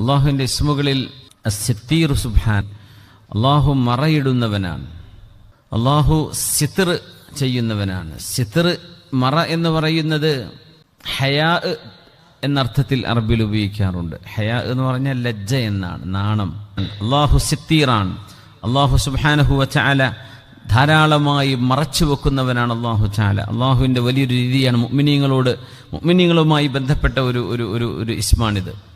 അള്ളാഹുവിന്റെ ഇസ്മുകളിൽ സിത്തീർ സുബ്ഹാൻ അള്ളാഹു മറയിടുന്നവനാണ്. അള്ളാഹു സിത്തിർ ചെയ്യുന്നവനാണ്. സിത്തിർ മറ എന്ന് പറയുന്നത് ഹയാ എന്നർത്ഥത്തിൽ അറബിൽ ഉപയോഗിക്കാറുണ്ട്. ഹയാ എന്ന് പറഞ്ഞാൽ ലജ്ജ എന്നാണ് നാണം. അള്ളാഹു സിത്തീറാണ്. അള്ളാഹു സുബാനഹു ചാല ധാരാളമായി മറച്ചു വെക്കുന്നവനാണ് അള്ളാഹു ചാല അള്ളാഹുവിന്റെ വലിയൊരു രീതിയാണ് മുഅ്മിനീങ്ങളോട് മുഅ്മിനീങ്ങളുമായി ബന്ധപ്പെട്ട ഒരു ഒരു ഒരു ഇസ്മാണിത്.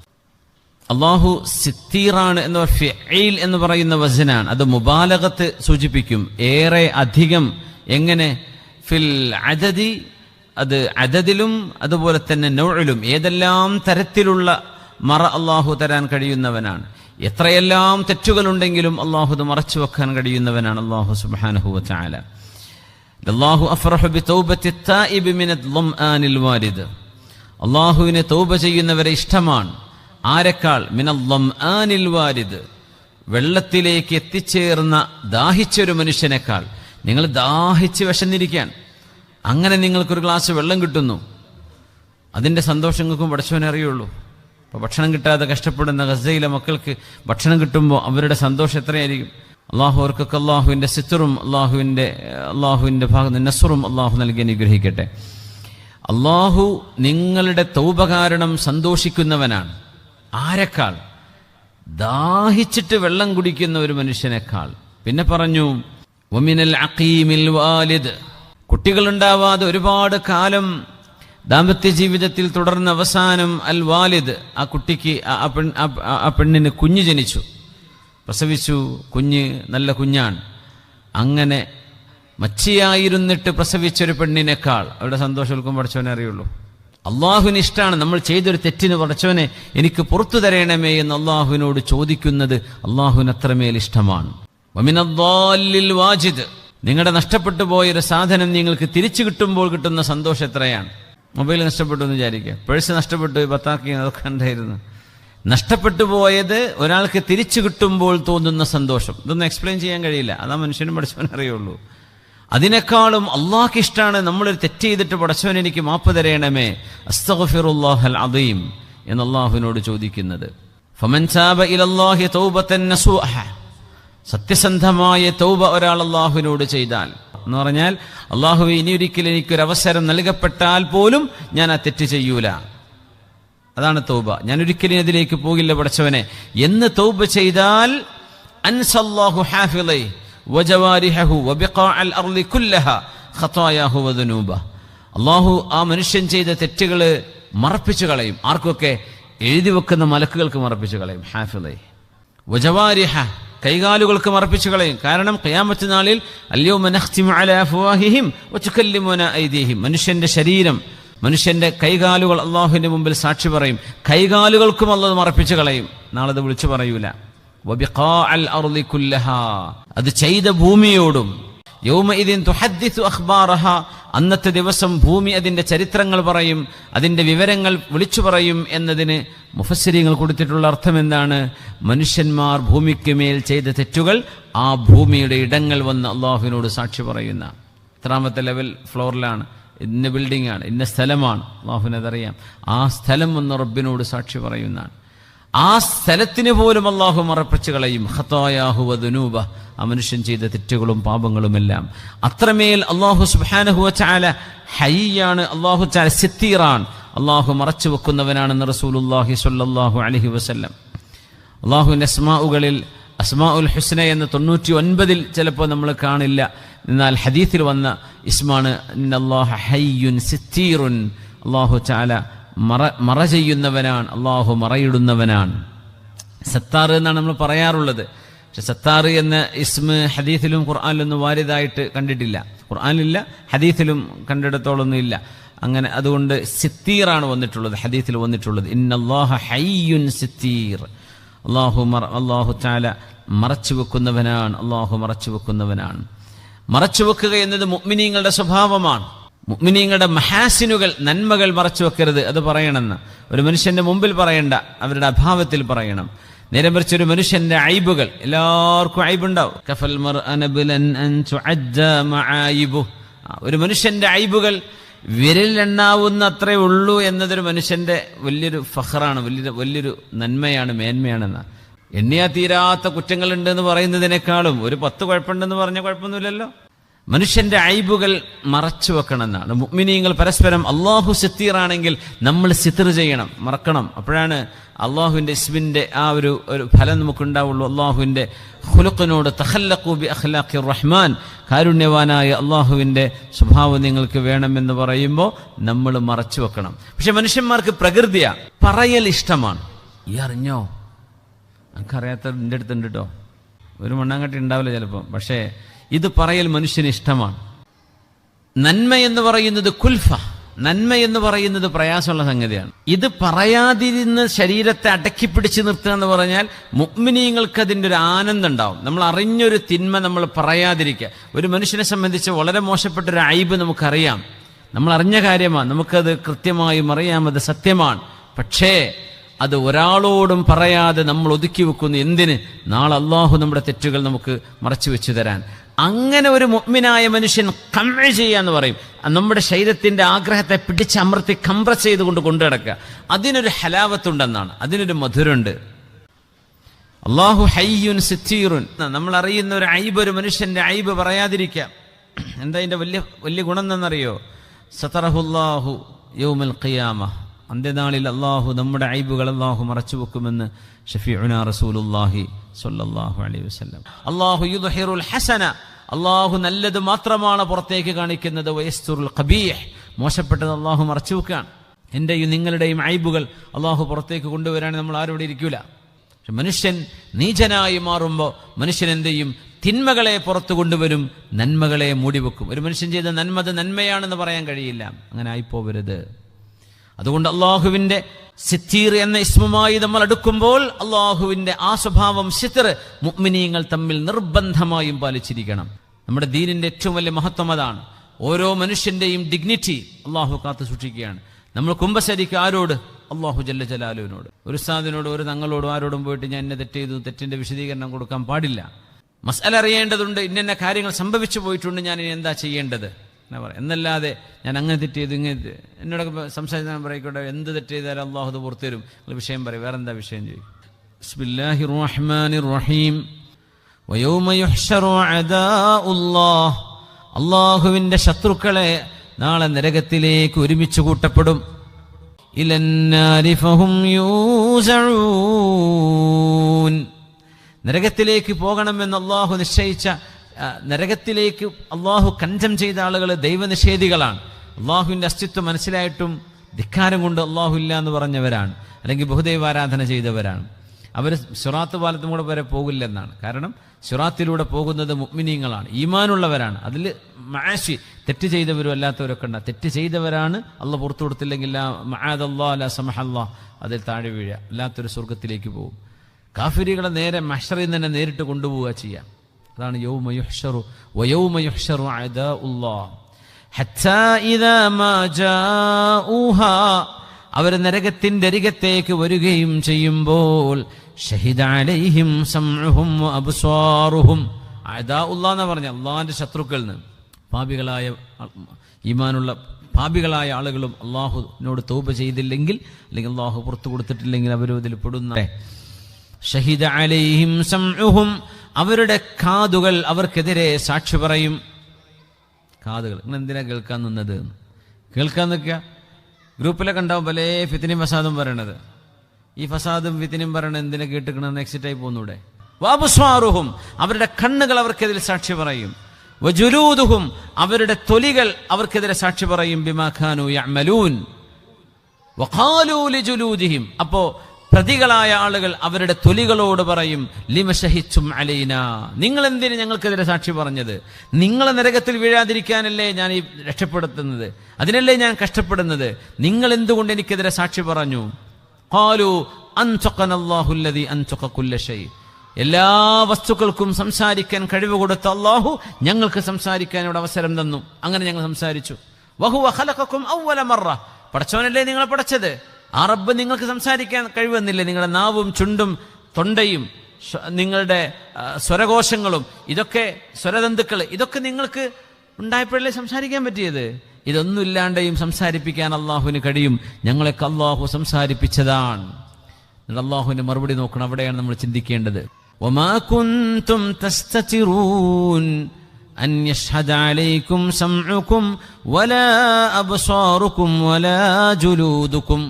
അള്ളാഹു സിത്തീറാണ് എന്ന ഫിഈൽ എന്ന് പറയുന്ന വചനാണ്. അത് മുബാലകത്ത് സൂചിപ്പിക്കും. ഏറെ അധികം എങ്ങനെ? ഫിൽ അതതി അത് അദദിലും അതുപോലെ തന്നെ നോഴിലും ഏതെല്ലാം തരത്തിലുള്ള മറ അള്ളാഹു തരാൻ കഴിയുന്നവനാണ്. എത്രയെല്ലാം തെറ്റുകളുണ്ടെങ്കിലും അള്ളാഹു അത് മറച്ചു വെക്കാൻ കഴിയുന്നവനാണ് അള്ളാഹു സുബാനഹു വതആല. അള്ളാഹു വാരിദ് അള്ളാഹുവിനെ തൗബ ചെയ്യുന്നവരെ ഇഷ്ടമാണ്. ആരെക്കാൾ? മിനല്ലം ആനിൽ വാരിദ്. വെള്ളത്തിലേക്ക് എത്തിച്ചേർന്ന ദാഹിച്ചൊരു മനുഷ്യനേക്കാൾ നിങ്ങൾ ദാഹിച്ച് വിശന്നിരിക്കാൻ. അങ്ങനെ നിങ്ങൾക്കൊരു ഗ്ലാസ് വെള്ളം കിട്ടുന്നു. അതിന്റെ സന്തോഷങ്ങൾക്കും പഠിച്ചവനെ അറിയുള്ളൂ. അപ്പോൾ ഭക്ഷണം കിട്ടാതെ കഷ്ടപ്പെടുന്ന ഗസയിലെ മക്കൾക്ക് ഭക്ഷണം കിട്ടുമ്പോൾ അവരുടെ സന്തോഷം എത്രയായിരിക്കും? അള്ളാഹു അവർക്കൊക്കെ അള്ളാഹുവിന്റെ സിത്തറും അള്ളാഹുവിന്റെ അള്ളാഹുവിന്റെ ഭാഗത്ത് നസറും അള്ളാഹു നൽകി അനുഗ്രഹിക്കട്ടെ. അള്ളാഹു നിങ്ങളുടെ തൗപകാരണം സന്തോഷിക്കുന്നവനാണ്. ആരെക്കാൾ? ദാഹിച്ചിട്ട് വെള്ളം കുടിക്കുന്ന ഒരു മനുഷ്യനേക്കാൾ. പിന്നെ പറഞ്ഞു വാലിദ്. കുട്ടികളുണ്ടാവാതെ ഒരുപാട് കാലം ദാമ്പത്യ ജീവിതത്തിൽ തുടർന്ന അവസാനം അൽ വാലിദ് ആ കുട്ടിക്ക് ആ- പെണ്ണിന് കുഞ്ഞ് ജനിച്ചു. പ്രസവിച്ചു കുഞ്ഞ് നല്ല കുഞ്ഞാണ്. അങ്ങനെ മച്ചിയായിരുന്നിട്ട് പ്രസവിച്ചൊരു പെണ്ണിനേക്കാൾ. അവരുടെ സന്തോഷം പഠിച്ചവനെ അറിയുള്ളൂ. അള്ളാഹുവിന് ഇഷ്ടമാണ് നമ്മൾ ചെയ്തൊരു തെറ്റിന് പറച്ചവനെ എനിക്ക് പുറത്തു തരയണമേ എന്ന് അള്ളാഹുവിനോട് ചോദിക്കുന്നത് അള്ളാഹുവിന് അത്രമേൽ ഇഷ്ടമാണ് വാജിദ്. നിങ്ങളുടെ നഷ്ടപ്പെട്ടു പോയൊരു സാധനം നിങ്ങൾക്ക് തിരിച്ചു കിട്ടുമ്പോൾ കിട്ടുന്ന സന്തോഷം എത്രയാണ്? മൊബൈൽ നഷ്ടപ്പെട്ടു എന്ന് വിചാരിക്കുക. പേഴ്സ് നഷ്ടപ്പെട്ടു പത്താക്കി അതൊക്കെ ഉണ്ടായിരുന്നു നഷ്ടപ്പെട്ടു പോയത് ഒരാൾക്ക് തിരിച്ചു കിട്ടുമ്പോൾ തോന്നുന്ന സന്തോഷം. ഇതൊന്നും എക്സ്പ്ലെയിൻ ചെയ്യാൻ കഴിയില്ല. അതാ മനുഷ്യനും പഠിച്ചവൻ അറിയുള്ളൂ. അതിനേക്കാളും അള്ളാഹ്ക്ക് ഇഷ്ടമാണ് നമ്മളൊരു തെറ്റ് ചെയ്തിട്ട് പടച്ചവൻ എനിക്ക് മാപ്പ് തരയണമേ. അസ്തഫിറുല്ലാഹൽ അദീം എന്ന് അള്ളാഹുവിനോട് ചോദിക്കുന്നത്. സത്യസന്ധമായ തൗബ ഒരാൾ അള്ളാഹുവിനോട് ചെയ്താൽ. എന്ന് പറഞ്ഞാൽ അള്ളാഹു ഇനി ഒരിക്കലും എനിക്കൊരു അവസരം നൽകപ്പെട്ടാൽ പോലും ഞാൻ ആ തെറ്റ് ചെയ്യൂല. അതാണ് തൗബ. ഞാൻ ഒരിക്കലും അതിലേക്ക് പോകില്ല പടച്ചവനെ. എന്ന് തൗബ ചെയ്താൽ അൻസല്ലാഹു ഹാഫിളൈ അള്ളാഹു ആ മനുഷ്യൻ ചെയ്ത തെറ്റുകൾ മറപ്പിച്ചു കളയും. ആർക്കൊക്കെ എഴുതി വെക്കുന്ന മലക്കുകൾക്ക് മറപ്പിച്ചു കളയും. ഹാഫിളൈ വജവാരിഹ കൈകാലുകൾക്ക് മറപ്പിച്ചു കളയും. കാരണം കയാമത്ത് നാളിൽ അല്ലയോ മനുഷ്യന്റെ ശരീരം മനുഷ്യന്റെ കൈകാലുകൾ അള്ളാഹുവിന്റെ മുമ്പിൽ സാക്ഷി പറയും. കൈകാലുകൾക്കും അള്ളത് മറപ്പിച്ചു കളയും. നാളെ അത് വിളിച്ചു പറയൂല. അത് ചെയ്ത ഭൂമിയോടും അന്നത്തെ ദിവസം ഭൂമി അതിന്റെ ചരിത്രങ്ങൾ പറയും അതിന്റെ വിവരങ്ങൾ വിളിച്ചു പറയും എന്നതിന് മുഫസ്സിരിങ്ങൾ കൊടുത്തിട്ടുള്ള അർത്ഥം എന്താണ് മനുഷ്യന്മാർ ഭൂമിക്ക് മേൽ ചെയ്ത തെറ്റുകൾ ആ ഭൂമിയുടെ ഇടങ്ങൾ വന്ന് അള്ളാഹുവിനോട് സാക്ഷി പറയുന്ന. എത്രാമത്തെ ലെവൽ ഫ്ലോറിലാണ്. ഇന്ന ബിൽഡിംഗ് ആണ് ഇന്ന സ്ഥലമാണ്. അള്ളാഹുവിനതറിയാം. ആ സ്ഥലം വന്ന് റബ്ബിനോട് സാക്ഷി പറയുന്നതാണ്. ആ സ്ഥലത്തിന് പോലും അള്ളാഹു മറപ്പിച്ചു കളയും. ഹത്തായാഹുവനൂബ ആ മനുഷ്യൻ ചെയ്ത തെറ്റുകളും പാപങ്ങളുമെല്ലാം. അത്രമേൽ അള്ളാഹു സുബാനഹുവ ചാല ഹയ്യാണ് അള്ളാഹു ചാല സിത്തീറാൻ അള്ളാഹു മറച്ചു വെക്കുന്നവനാണെന്ന് റസൂലുല്ലാഹി സ്വല്ലല്ലാഹു അലഹി വസ്ല്ലം. അള്ളാഹുവിന്റെ അസ്മാഉകളിൽ അസ്മാ ഉൽ ഹുസ്ന എന്ന തൊണ്ണൂറ്റി ഒൻപതിൽ ചിലപ്പോൾ നമ്മൾ കാണില്ല. എന്നാൽ ഹദീത്തിൽ വന്ന ഇസ്മാണ് ഹയ്യുൻ അള്ളാഹു ചാല മറ മറ ചെയ്യുന്നവനാണ് അള്ളാഹു മറയിടുന്നവനാണ്. സത്താർ എന്നാണ് നമ്മൾ പറയാറുള്ളത്. പക്ഷെ സത്താർ എന്ന ഇസ്മ ഹദീസിലും ഖുർആാനിലൊന്നും വാരിതായിട്ട് കണ്ടിട്ടില്ല. ഖുർആാനിലില്ല ഹദീസിലും കണ്ടിടത്തോളൊന്നും ഇല്ല അങ്ങനെ അതുകൊണ്ട് സിത്തീറാണ് വന്നിട്ടുള്ളത് ഹദീസിൽ വന്നിട്ടുള്ളത്. ഇന്നല്ലാഹ ഹയ്യുൻ സിത്തീർ. അള്ളാഹു മറ അള്ളാഹു ചാല മറച്ചു വെക്കുന്നവനാണ് അള്ളാഹു മറച്ചു വെക്കുന്നവനാണ്. മറച്ചു വെക്കുക എന്നത് മുഗ്മിനീങ്ങളുടെ സ്വഭാവമാണ്. മുഅ്മിനീങ്ങളുടെ മഹാസിനുകൾ നന്മകൾ മറച്ചു വെക്കരുത് അത് പറയണമെന്ന്. ഒരു മനുഷ്യന്റെ മുമ്പിൽ പറയണ്ട അവരുടെ അഭാവത്തിൽ പറയണം. നേരെ മറിച്ച് ഒരു മനുഷ്യന്റെ അയിബുകൾ എല്ലാവർക്കും അയിബുണ്ടാവും. കഫൽ. ഒരു മനുഷ്യന്റെ അയിബുകൾ വിരലിലെണ്ണാവുന്ന അത്രേ ഉള്ളൂ എന്നതൊരു മനുഷ്യന്റെ വലിയൊരു ഫഹറാണ് വലിയൊരു വലിയൊരു നന്മയാണ് മേന്മയാണെന്ന്. എണ്ണിയാ തീരാത്ത കുറ്റങ്ങളുണ്ട് എന്ന് പറയുന്നതിനേക്കാളും ഒരു പത്ത് കുഴപ്പമുണ്ടെന്ന് പറഞ്ഞ കുഴപ്പമൊന്നുമില്ലല്ലോ. മനുഷ്യന്റെ അയബുകൾ മറച്ചു വെക്കണമെന്നാണ്. മുഗ്മിനീങ്ങൾ പരസ്പരം അള്ളാഹു സിത്തീറാണെങ്കിൽ നമ്മൾ സിത്തർ ചെയ്യണം മറക്കണം. അപ്പോഴാണ് അള്ളാഹുവിന്റെ ഇസ്മിന്റെ ആ ഒരു ഒരു ഫലം നമുക്കുണ്ടാവുള്ളൂ. അള്ളാഹുവിന്റെ ഹുലുക്കിനോട് തഹല്ലഖൂബി അഖ്ലാഖി റഹ്മാൻ. കാരുണ്യവാനായ അള്ളാഹുവിന്റെ സ്വഭാവം നിങ്ങൾക്ക് വേണമെന്ന് പറയുമ്പോൾ നമ്മൾ മറച്ചു വെക്കണം. പക്ഷെ മനുഷ്യന്മാർക്ക് പ്രകൃതിയാ പറയൽ ഇഷ്ടമാണ്. ഈ അറിഞ്ഞോ? എനിക്കറിയാത്ത എന്റെ അടുത്തുണ്ട് കേട്ടോ ഒരു മണ്ണാങ്കട്ടി ഉണ്ടാവില്ല ചിലപ്പോൾ പക്ഷേ ഇത് പറയൽ മനുഷ്യന് ഇഷ്ടമാണ്. നന്മ എന്ന് പറയുന്നത് കുൽഫ നന്മ എന്ന് പറയുന്നത് പ്രയാസമുള്ള സംഗതിയാണ്. ഇത് പറയാതിരുന്ന് ശരീരത്തെ അടക്കി പിടിച്ച് നിർത്തുക എന്ന് പറഞ്ഞാൽ മുഗ്മിനീങ്ങൾക്ക് അതിന്റെ ഒരു ആനന്ദം ഉണ്ടാവും നമ്മൾ അറിഞ്ഞൊരു തിന്മ നമ്മൾ പറയാതിരിക്കുക. ഒരു മനുഷ്യനെ സംബന്ധിച്ച് വളരെ മോശപ്പെട്ട ഒരു ഐബ് നമുക്കറിയാം. നമ്മൾ അറിഞ്ഞ കാര്യമാണ്. നമുക്കത് കൃത്യമായും അറിയാം അത് സത്യമാണ്. പക്ഷേ അത് ഒരാളോടും പറയാതെ നമ്മൾ ഒതുക്കി വെക്കുന്നു. എന്തിന്? നാളെ അള്ളാഹു നമ്മുടെ തെറ്റുകൾ നമുക്ക് മറച്ചു വെച്ചു തരാൻ. അങ്ങനെ ഒരു മുഗ്മിനായ മനുഷ്യൻ കമ്മ ചെയ്യാന്ന് പറയും. നമ്മുടെ ശരീരത്തിന്റെ ആഗ്രഹത്തെ പിടിച്ചമർത്തി കംപ്രസ് ചെയ്തുകൊണ്ട് കൊണ്ടു നടക്കുക. അതിനൊരു ഹലാവത്തുണ്ടെന്നാണ്. അതിനൊരു മധുരമുണ്ട്. അള്ളാഹു ഹയ്യുൻ സിത്തീറുൻ. നമ്മൾ അറിയുന്ന ഒരു ഐബ് ഒരു മനുഷ്യന്റെ ഐബ് പറയാതിരിക്കാം എന്താ അതിന്റെ വലിയ വലിയ ഗുണം എന്നറിയോ സത്തറഹുല്ലാഹു യൗമൽ ഖിയാമ. അന്ത്യനാളിൽ അള്ളാഹു നമ്മുടെ ഐബുകൾ അള്ളാഹു മറച്ചു വെക്കുമെന്ന് ഷഫീഉന റസൂലുല്ലാഹി സ്വല്ലല്ലാഹു അലൈഹി വസല്ലം. അള്ളാഹു ഹസന. അള്ളാഹു നല്ലത് മാത്രമാണ് പുറത്തേക്ക് കാണിക്കുന്നത്. ഖബീഹ്. മോശപ്പെട്ടത് അള്ളാഹു മറച്ചു വെക്കുകയാണ്. എന്റെയും നിങ്ങളുടെയും ഐബുകൾ അള്ളാഹു പുറത്തേക്ക് കൊണ്ടുവരാൻ നമ്മൾ ആരോടെ ഇരിക്കൂല. മനുഷ്യൻ നീചനായി മാറുമ്പോൾ മനുഷ്യൻ എന്ത് ചെയ്യും? തിന്മകളെ പുറത്തു കൊണ്ടുവരും നന്മകളെ മൂടിവെക്കും. ഒരു മനുഷ്യൻ ചെയ്ത നന്മത് നന്മയാണെന്ന് പറയാൻ കഴിയില്ല. അങ്ങനെ ആയിപ്പോവരുത്. അതുകൊണ്ട് അള്ളാഹുവിന്റെ സിത്തീർ എന്ന ഇസ്മുമായി നമ്മൾ അടുക്കുമ്പോൾ അള്ളാഹുവിന്റെ ആ സ്വഭാവം സിത്തർ മുഗ്മിനീങ്ങൾ തമ്മിൽ നിർബന്ധമായും പാലിച്ചിരിക്കണം. നമ്മുടെ ദീനിന്റെ ഏറ്റവും വലിയ മഹത്വം അതാണ്. ഓരോ മനുഷ്യന്റെയും ഡിഗ്നിറ്റി അള്ളാഹു കാത്തു സൂക്ഷിക്കുകയാണ്. നമ്മൾ കുംഭശരിക്ക് ആരോട്? അള്ളാഹു ജല്ല ജലാലുവിനോട്. ഒരു സാദിനോട് ഒരു തങ്ങളോടും ആരോടും പോയിട്ട് ഞാൻ എന്നെ തെറ്റ് ചെയ്തു വിശദീകരണം കൊടുക്കാൻ പാടില്ല. മസാല അറിയേണ്ടതുണ്ട് ഇന്ന കാര്യങ്ങൾ സംഭവിച്ചു പോയിട്ടുണ്ട് ഞാൻ ഇനി എന്താ ചെയ്യേണ്ടത്? എന്നാ പറയാം എന്നല്ലാതെ ഞാൻ അങ്ങനെ തെറ്റ് ചെയ്ത് ഇങ്ങനെ എന്നോടൊക്കെ സംസാരിച്ചാൽ പറയിക്കോട്ടെ എന്ത് തെറ്റ് ചെയ്താലും അള്ളാഹു അത് തരും. നിങ്ങൾ വിഷയം പറയും വേറെ എന്താ വിഷയം ചെയ്യും ബിസ്മില്ലാഹി റഹ്മാനി റഹീം അള്ളാഹുവിന്റെ ശത്രുക്കളെ നാളെ നരകത്തിലേക്ക് ഒരുമിച്ച് കൂട്ടപ്പെടും. നരകത്തിലേക്ക് പോകണമെന്ന് അള്ളാഹു നിശ്ചയിച്ച നരകത്തിലേക്ക് അള്ളാഹു കഞ്ചം ചെയ്ത ആളുകൾ ദൈവനിഷേധികളാണ്. അള്ളാഹുവിന്റെ അസ്തിത്വം മനസ്സിലായിട്ടും ധിക്കാരം കൊണ്ട് അള്ളാഹു ഇല്ല എന്ന് പറഞ്ഞവരാണ്. അല്ലെങ്കിൽ ബഹുദൈവാരാധന ചെയ്തവരാണ്. അവർ സുറാത്ത് പാലത്തും കൂടെ വരെ പോകില്ലെന്നാണ്. കാരണം സുറാത്തിലൂടെ പോകുന്നത് മുഗ്മിനീങ്ങളാണ് ഈമാനുള്ളവരാണ്. അതിൽ മാഷി തെറ്റ് ചെയ്തവരും അല്ലാത്തവരൊക്കെ ഉണ്ട്. തെറ്റ് ചെയ്തവരാണ്. അല്ല പുറത്തു കൊടുത്തില്ലെങ്കിൽ മഹാദല്ലാ അല്ല സമഹല്ലാ അതിൽ താഴെ വീഴുക. അല്ലാത്തൊരു സ്വർഗത്തിലേക്ക് പോകും. കാഫിരികളെ നേരെ മഷറിൽ തന്നെ നേരിട്ട് കൊണ്ടുപോവുക ചെയ്യാം. അതാണ് അവർ നരകത്തിന്റെ അരികത്തേക്ക് വരികയും ചെയ്യുമ്പോൾ ഷഹിദ അലൈഹിം സംഉഹും വഅബ്സാറുഹും അദാഉല്ലാഹ് എന്ന് പറഞ്ഞ? അള്ളാഹിന്റെ ശത്രുക്കളിൽ നിന്ന്. പാപികളായ ഈമാനുള്ള പാപികളായ ആളുകളും അള്ളാഹുവിനോട് തൗബ ചെയ്തില്ലെങ്കിൽ അല്ലെങ്കിൽ അള്ളാഹു പുറത്തു കൊടുത്തിട്ടില്ലെങ്കിൽ അവരും ഇതിൽ പെടുന്ന. ഷഹിദ അലൈഹിം അവരുടെ കാതുകൾ അവർക്കെതിരെ സാക്ഷി പറയും. കാതുകൾ. നിങ്ങൾ എന്തിനാ കേൾക്കാൻ നിന്നത്? കേൾക്കാൻ നിൽക്കുക. ഗ്രൂപ്പിലൊക്കെ ഉണ്ടാവും പല ഫിത്തിനും ഫസാദും പറയണത്. ഈ ഫസാദും ഫിത്തിനും പറയണത് എന്തിനാ കേട്ടിക്കണമെന്ന് എക്സിറ്റ് ആയി പോകുന്നൂടെ വാബുസ്വാറുഹും അവരുടെ കണ്ണുകൾ അവർക്കെതിരെ സാക്ഷി പറയും. വജുലൂദുഹും അവരുടെ തൊലികൾ അവർക്കെതിരെ സാക്ഷി പറയും. ബിമാഖാനു യഅമലൂൻ. വഖാലൂലി ജുലൂദിഹിം അപ്പോ പ്രതികളായ ആളുകൾ അവരുടെ തൊലികളോട് പറയും ലിമശഹിച്ചും അലൈന. നിങ്ങൾ എന്തിന് ഞങ്ങൾക്കെതിരെ സാക്ഷി പറഞ്ഞത്? നിങ്ങളെ നരകത്തിൽ വീഴാതിരിക്കാനല്ലേ ഞാൻ ഈ രക്ഷപ്പെടുത്തുന്നത്? അതിനല്ലേ ഞാൻ കഷ്ടപ്പെടുന്നത്? നിങ്ങൾ എന്തുകൊണ്ട് എനിക്കെതിരെ സാക്ഷി പറഞ്ഞു? ഖാലു എല്ലാ വസ്തുക്കൾക്കും സംസാരിക്കാൻ കഴിവ് കൊടുത്ത അള്ളാഹു ഞങ്ങൾക്ക് സംസാരിക്കാൻ ഇവിടെ അവസരം തന്നു. അങ്ങനെ ഞങ്ങൾ സംസാരിച്ചു. വഹുവ ഖലഖക്കും പടച്ചവനല്ലേ നിങ്ങളെ പടച്ചത് ആ റബ്ബ് നിങ്ങൾക്ക് സംസാരിക്കാൻ കഴിവെന്നില്ലേ നിങ്ങളുടെ നാവും ചുണ്ടും തൊണ്ടയും ശ്വ- നിങ്ങളുടെ ആ, സ്വരകോശങ്ങളും ഇതൊക്കെ സ്വരതന്തുക്കൾ ഇതൊക്കെ നിങ്ങൾക്ക് ഉണ്ടായപ്പോഴല്ലേ സംസാരിക്കാൻ പറ്റിയത് ഇതൊന്നുമില്ലാണ്ടെയും സംസാരിപ്പിക്കാൻ അള്ളാഹുവിന് കഴിയും ഞങ്ങളൊക്കെ അള്ളാഹു സംസാരിപ്പിച്ചതാണ് എന്നിട്ട് അള്ളാഹുവിന്റെ മറുപടി നോക്കണം അവിടെയാണ് നമ്മൾ ചിന്തിക്കേണ്ടത് وما كنتم تستترون أن يشهد عليكم سمعكم ولا أبصاركم ولا جلودكم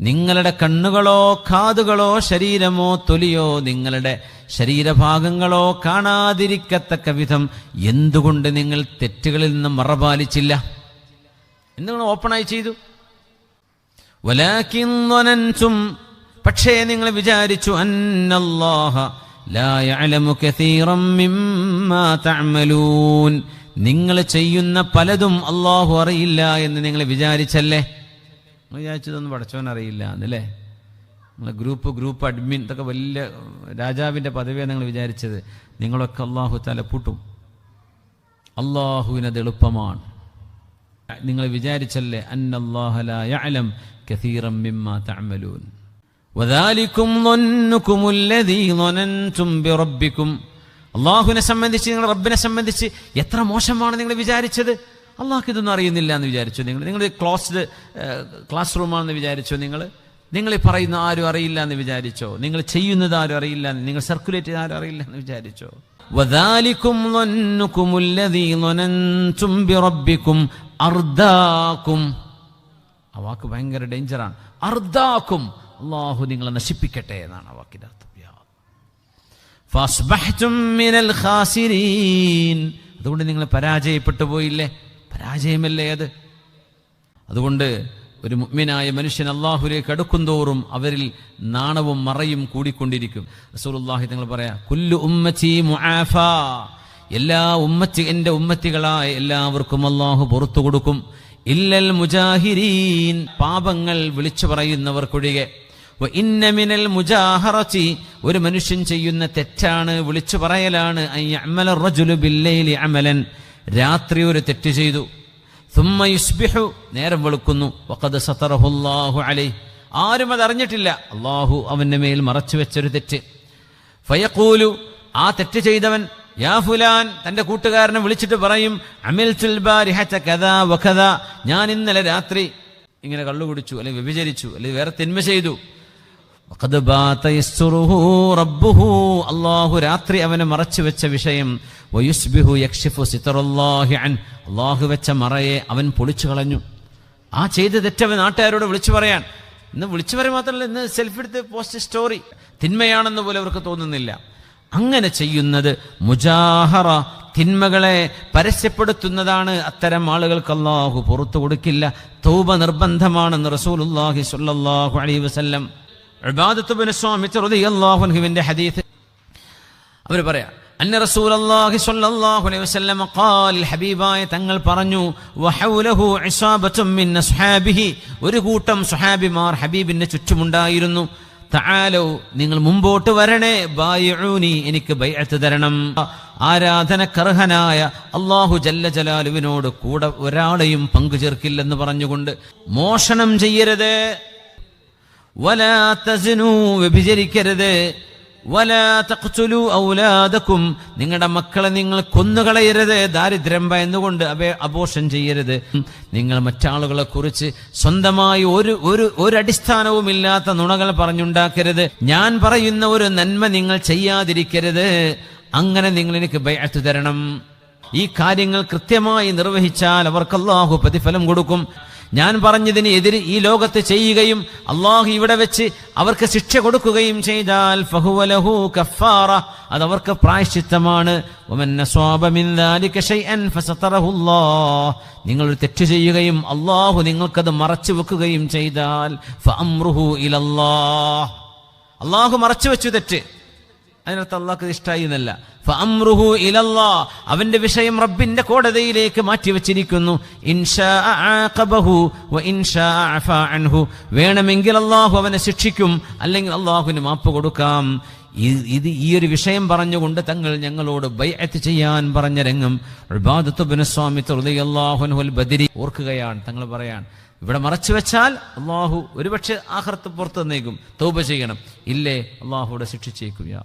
നിങ്ങളുടെ കണ്ണുകളോ കാതുകളോ ശരീരമോ തൊലിയോ നിങ്ങളുടെ ശരീരഭാഗങ്ങളോ കാണാതിരിക്കത്തക്ക വിധം എന്തുകൊണ്ട് നിങ്ങൾ തെറ്റുകളിൽ നിന്ന് മറപാലിച്ചില്ല? എന്തുകൊണ്ട് ഓപ്പണായി ചെയ്തു. വലാക്കിന്നൊനൻസും പക്ഷേ നിങ്ങൾ വിചാരിച്ചു അന്നല്ലാഹ നിങ്ങൾ ചെയ്യുന്ന പലതും അള്ളാഹു അറിയില്ല എന്ന് നിങ്ങൾ വിചാരിച്ചല്ലേ? നിങ്ങൾ വിചാരിച്ചതൊന്നും പഠിച്ചവൻ അറിയില്ല എന്നല്ലേ നിങ്ങൾ ഗ്രൂപ്പ് ഗ്രൂപ്പ് അഡ്മിൻ ഇതൊക്കെ വലിയ രാജാവിൻ്റെ പദവിയാണ് നിങ്ങൾ വിചാരിച്ചത് നിങ്ങളൊക്കെ അള്ളാഹു തല പൂട്ടും അള്ളാഹുവിനത് എളുപ്പമാണ് നിങ്ങൾ വിചാരിച്ചല്ലേ അന്നല്ലാഹല യഅലം കസീറം മിമ്മാ തഅമലൂൻ വദാലികും ظنكم الذي ظننتم بربكم അള്ളാഹുവിനെ സംബന്ധിച്ച് നിങ്ങൾ റബ്ബിനെ സംബന്ധിച്ച് എത്ര മോശമാണ് നിങ്ങൾ വിചാരിച്ചത് അള്ളാഹ്ക്ക് ഇതൊന്നും അറിയുന്നില്ല എന്ന് വിചാരിച്ചു നിങ്ങൾ? നിങ്ങൾ ക്ലോസ്ഡ് ക്ലാസ് റൂമാണെന്ന് വിചാരിച്ചു നിങ്ങൾ? നിങ്ങൾ പറയുന്ന ആരും അറിയില്ല എന്ന് വിചാരിച്ചോ? നിങ്ങൾ ചെയ്യുന്നത് ആരും അറിയില്ല നിങ്ങൾ സർക്കുലേറ്റ് ചെയ്യുന്ന ആരും അറിയില്ല എന്ന് വിചാരിച്ചോ? വധാലിക്കും ആ വാക്ക് ഭയങ്കര ഡേഞ്ചറാണ് അർദാക്കും. അള്ളാഹു നിങ്ങളെ നശിപ്പിക്കട്ടെ എന്നാണ് ആ വാക്കിന്റെ അർത്ഥം. അതുകൊണ്ട് നിങ്ങൾ പരാജയപ്പെട്ടു പോയില്ലേ? പരാജയമല്ലേ അത്? അതുകൊണ്ട് ഒരു മുഗ്മിനായ മനുഷ്യൻ അള്ളാഹുലേക്ക് അടുക്കുന്തോറും അവരിൽ നാണവും മറയും കൂടിക്കൊണ്ടിരിക്കും. റസൂലുള്ളാഹി തങ്ങൾ പറയാ കുല്ലു ഉമ്മച്ചി മുആഫ. എല്ലാ ഉമ്മച്ചി എന്റെ ഉമ്മത്തികളായ എല്ലാവർക്കും അള്ളാഹു പുറത്തു കൊടുക്കും. ഇല്ലൽ മുജാഹിരീൻ പാപങ്ങൾ വിളിച്ചു പറയുന്നവർക്കൊഴികെ. ഇന്നമിനൽ മുജാഹറച്ചി ഒരു മനുഷ്യൻ ചെയ്യുന്ന തെറ്റാണ് വിളിച്ചു പറയലാണ്. രാത്രി ഒരു തെറ്റ് ചെയ്തു. നേരം വെളുക്കുന്നു. ആരും അതറിഞ്ഞിട്ടില്ല അള്ളാഹു അവന്റെ മേൽ മറച്ചു വെച്ചൊരു തെറ്റ്. ഫയക്കൂലു ആ തെറ്റ് ചെയ്തവൻ യാ ഫുലാൻ തന്റെ കൂട്ടുകാരനെ വിളിച്ചിട്ട് പറയും അമിൽ ഞാൻ ഇന്നലെ രാത്രി ഇങ്ങനെ കള്ളുകുടിച്ചു അല്ലെങ്കിൽ വ്യഭിചരിച്ചു അല്ലെങ്കിൽ വേറെ തിന്മ ചെയ്തു. അല്ലാഹു രാത്രി അവനെ മറച്ചു വെച്ച വിഷയം വയുസ്ബിഹു യക്ഷിഫു സിതറല്ലാഹി അൻ. അല്ലാഹു വെച്ച മറയെ അവൻ പൊളിച്ചു കളഞ്ഞു. ആ ചെയ്ത തെറ്റവൻ നാട്ടുകാരോട് വിളിച്ചു പറയാൻ. ഇന്ന് വിളിച്ചു പറയാൻ മാത്രമല്ല ഇന്ന് സെൽഫി എടുത്ത് പോസ്റ്റ് സ്റ്റോറി തിന്മയാണെന്ന് പോലും അവർക്ക് തോന്നുന്നില്ല. അങ്ങനെ ചെയ്യുന്നത് മുജാഹറ തിന്മകളെ പരസ്യപ്പെടുത്തുന്നതാണ് അത്തരം ആളുകൾക്ക് അള്ളാഹു പുറത്തു കൊടുക്കില്ല. തൗബ നിർബന്ധമാണെന്ന് റസൂലുള്ളാഹി സ്വല്ലല്ലാഹു അലൈഹി വസല്ലം ഇബാദത്ത് ബിൻ സ്വാമിത്ത് റളിയല്ലാഹു അൻഹുവിന്റെ ഹദീസ്. അവർ പറയാം അന്ന റസൂലല്ലാഹി സ്വല്ലല്ലാഹു അലൈഹി വസല്ലം ഖാൽ ഹബീബായ തങ്ങൾ പറഞ്ഞു വഹൗലഹു ഇസാബത്തും മിൻ അസ്ഹാബിഹി. ഒരു കൂട്ടം സ്വഹാബിമാർ ഹബീബിന്റെ ചുറ്റുമുണ്ടായിരുന്നു. തആലോ നിങ്ങൾ മുമ്പോട്ട് വരണേ ബായിഊനി എനിക്ക് ബൈഅത്ത് തരണം. ആരാധനക്കർഹനായ അള്ളാഹു ജല്ല ജലാലുവിനോട് കൂടെ ഒരാളെയും പങ്കു ചേർക്കില്ലെന്ന് പറഞ്ഞുകൊണ്ട് മോഷണം ചെയ്യരുത്. വലാ തസ്നു വ്യഭിചരിക്കരുത്. വലാ തഖ്തുലു ഔലാദക്കും നിങ്ങളുടെ മക്കളെ നിങ്ങൾ കൊന്നുകളയരുത്. ദാരിദ്ര്യം ഭയന്നുകൊണ്ട് അവയെ അപോഷം ചെയ്യരുത്. നിങ്ങൾ മറ്റാളുകളെ കുറിച്ച് സ്വന്തമായി ഒരു ഒരു ഒരു അടിസ്ഥാനവും ഇല്ലാത്ത നുണകൾ പറഞ്ഞുണ്ടാക്കരുത്. ഞാൻ പറയുന്ന ഒരു നന്മ നിങ്ങൾ ചെയ്യാതിരിക്കരുത്. അങ്ങനെ നിങ്ങൾ എനിക്ക് ബൈഅത്ത് തരണം. ഈ കാര്യങ്ങൾ കൃത്യമായി നിർവഹിച്ചാൽ അവർക്ക് പ്രതിഫലം കൊടുക്കും. ഞാൻ പറഞ്ഞതിന് എതിര് ഈ ലോകത്ത് ചെയ്യുകയും അള്ളാഹു ഇവിടെ വെച്ച് അവർക്ക് ശിക്ഷ കൊടുക്കുകയും ചെയ്താൽ ഫഹുവലഹു കഫാറ. അത് അവർക്ക് പ്രായശ്ചിത്തമാണ് ഒരു തെറ്റ് ചെയ്യുകയും അള്ളാഹു നിങ്ങൾക്കത് മറച്ചു വെക്കുകയും ചെയ്താൽ അള്ളാഹു മറച്ചു വെച്ചു തെറ്റ്. അതിനർത്ഥം അള്ളാഹ്ക്ക് ഇഷ്ടമായി എന്നല്ല ഫഅംറുഹു ഇലല്ലാ. അവന്റെ വിഷയം റബ്ബിന്റെ കോടതിയിലേക്ക് മാറ്റിവെച്ചിരിക്കുന്നു. ഇൻഷാ ആഖബഹു വ ഇൻഷാ അഫാ അൻഹു. വേണമെങ്കിൽ അള്ളാഹു അവനെ ശിക്ഷിക്കും. അല്ലെങ്കിൽ അള്ളാഹുവിന് മാപ്പ് കൊടുക്കാം. ഇത് ഈ ഒരു വിഷയം പറഞ്ഞുകൊണ്ട് തങ്ങൾ ഞങ്ങളോട് ബൈഅത്ത് ചെയ്യാൻ പറഞ്ഞ രംഗം സ്വാമി ബദിരി ഓർക്കുകയാണ്. തങ്ങൾ പറയാൻ ഇവിടെ മറച്ചു വെച്ചാൽ അള്ളാഹു ഒരുപക്ഷെ ആഹർത്ത് പുറത്തു നീക്കും തൗബ ചെയ്യണം. ഇല്ലേ അള്ളാഹുവിടെ ശിക്ഷിച്ചേക്കും. യാ